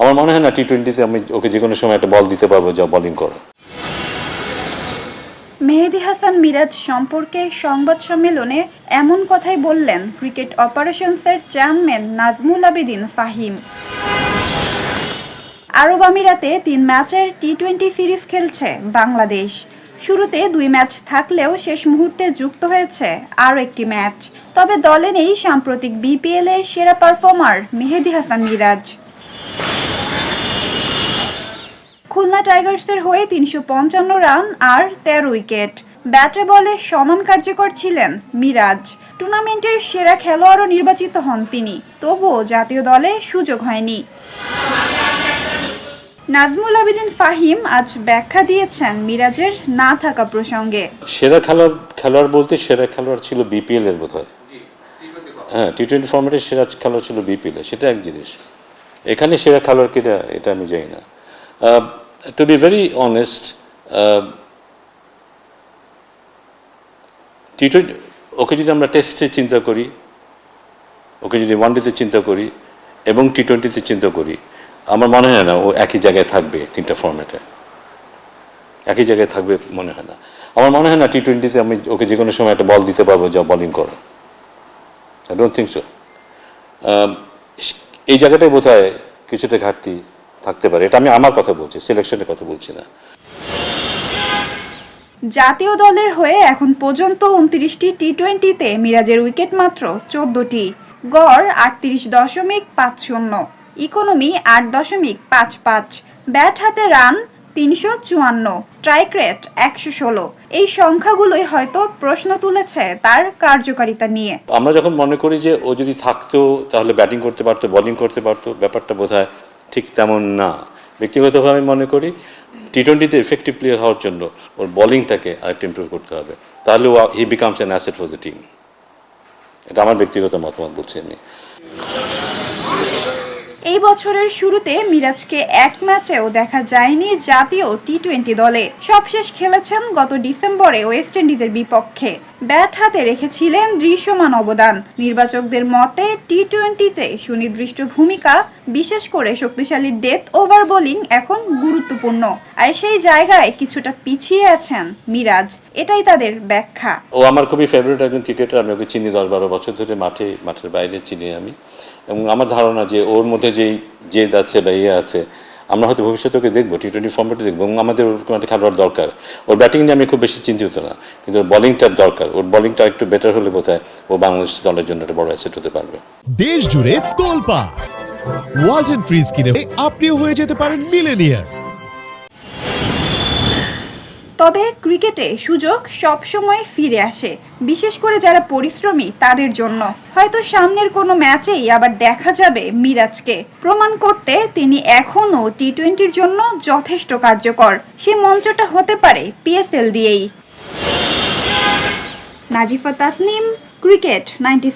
আমার মনে হয় না টি টোয়েন্টিতে আমি ওকে যে কোনো সময় একটা বল দিতে পারব যা বোলিং করে। মেহেদি হাসান মিরাজ সম্পর্কে সংবাদ সম্মেলনে এমন কথাই বললেন ক্রিকেট অপারেশনসের চেয়ারম্যান নাজমুল আবেদিন ফাহিম। আরব আমিরাতে তিন ম্যাচের টি টোয়েন্টি সিরিজ খেলছে বাংলাদেশ। শুরুতে দুই ম্যাচ থাকলেও শেষ মুহূর্তে যুক্ত হয়েছে আরও একটি ম্যাচ। তবে দলে নেই সাম্প্রতিক বিপিএল এর সেরা পারফর্মার মেহেদি হাসান মিরাজ। খুলনা টাইগার্সের হয়ে তিনশো পঞ্চান্ন রান আর তেরো উইকেট। ব্যাটে বলে সমান কার্যকর ছিলেন মিরাজ। টুর্নামেন্টের সেরা খেলোয়াড়ও নির্বাচিত হন তিনি, তবুও জাতীয় দলে সুযোগ হয়নি। নাজমুল আবেদিন ফাহিম আজ ব্যাখ্যা দিয়েছেন মিরাজের না থাকা প্রসঙ্গে। সেরা খেলোয়াড় খেলোয়াড় বলতে সেরা খেলোয়াড় ছিল বিপিএল এর বোধ হয় হ্যাঁ টি টোয়েন্টি ফর্মেটের সেরা খেলোয়াড় ছিল বিপিএল সেটা এক জিনিস। এখানে সেরা খেলোয়াড় কিনা, এটা আমি জানি না। Be very honest T twenty okay যদি আমরা টেস্টে চিন্তা করি, ওকে যদি ওয়ানডেতে চিন্তা করি, এবং টি টোয়েন্টিতে চিন্তা করি, আমার মনে হয় না ও একই জায়গায় থাকবে তিনটা ফর্মেটে একই জায়গায় থাকবে মনে হয় না। আমার মনে হয় না টি টোয়েন্টিতে আমি ওকে যে কোনো সময় একটা বল দিতে পারব যা বোলিং করে। আই ডোন্ট থিঙ্ক সো এই জায়গাটাই বোধ হয় কিছুটা ঘাটতি। থাকতে পারে এটা আমি আমার কথা বলছি সিলেকশনের কথা বলছি না। জাতীয় দলের হয়ে এখন পর্যন্ত উনত্রিশটি টি টোয়েন্টিতে মিরাজের উইকেট মাত্র চোদ্দটি গড় আটত্রিশ দশমিক পাঁচ শূন্য ইকোনমি আট দশমিক পাঁচ পাঁচ ব্যাট হাতে রান তিনশো চুয়ান্ন স্ট্রাইক রেট একশো ষোলো এই সংখ্যাগুলোই হয়তো প্রশ্ন তুলেছে তার কার্যকারিতা নিয়ে। আমরা যখন মনে করি যে ও যদি থাকতো তাহলে ব্যাটিং করতে পারতো বোলিং করতে পারতো ব্যাপারটা বোধ হয় ঠিক তেমন না। ব্যক্তিগতভাবে মনে করি টি টোয়েন্টিতে এফেক্টিভ প্লেয়ার হওয়ার জন্য ওর বোলিংটাকে আরেকটু ইমপ্রুভ করতে হবে। তাহলে ও he becomes an asset for the team এটা আমার ব্যক্তিগত মতামত বলছি আমি। এই বছরের শুরুতে মিরাজকে এক ম্যাচেও দেখা যায়নি জাতীয় টি টোয়েন্টি দলে। সবশেষ খেলেছেন গত ডিসেম্বরে ওয়েস্ট ইন্ডিজের বিপক্ষে। ব্যাট হাতে রেখেছিলেন দৃশ্যমান অবদান। নির্বাচকদের মতে টি টোয়েন্টিতে সুনির্দিষ্ট ভূমিকা, বিশেষ করে শক্তিশালী ডেথ ওভার বোলিং এখন গুরুত্বপূর্ণ। আর সেই জায়গায় কিছুটা পিছিয়ে আছেন মিরাজ। এটাই তাদের ব্যাখ্যা। ও আমার খুবই ফেভারিট একজন ক্রিকেটার আমি ওকে চিনি দশ বারো বছর ধরে, মাঠে, মাঠের বাইরে চিনি আমি। এবং আমার ধারণা যে ওর মধ্যে যেই জেদ আছে বা ইয়ে আছে আমরা হয়তো ভবিষ্যতে ওকে দেখব টি টোয়েন্টি ফর্মেটে দেখব, এবং আমাদের ওরকম একটা খেলোয়াড় দরকার। ওর ব্যাটিং নিয়ে আমি খুব বেশি চিন্তিত না, কিন্তু ওর বলিংটার দরকার। ওর বলিংটা একটু বেটার হলে বোধ ও বাংলাদেশ দলের জন্য একটা বড় অ্যাসেট হতে পারবে। দেশ জুড়ে তোলপা ওয়ালটন ফ্রিজ কিনে আপনিও হয়ে যেতে পারেন মিলেনিয়ার তবে ক্রিকেটে সুযোগ সবসময় ফিরে আসে, বিশেষ করে যারা পরিশ্রমী তাদের জন্য। হয়তো সামনের কোনো ম্যাচেই আবার দেখা যাবে মিরাজকে। প্রমাণ করতে তিনি এখনও টি টোয়েন্টির জন্য যথেষ্ট কার্যকর। সে মঞ্চটা হতে পারে পিএসএল দিয়েই। Nazifa Tasnim, cricket ninety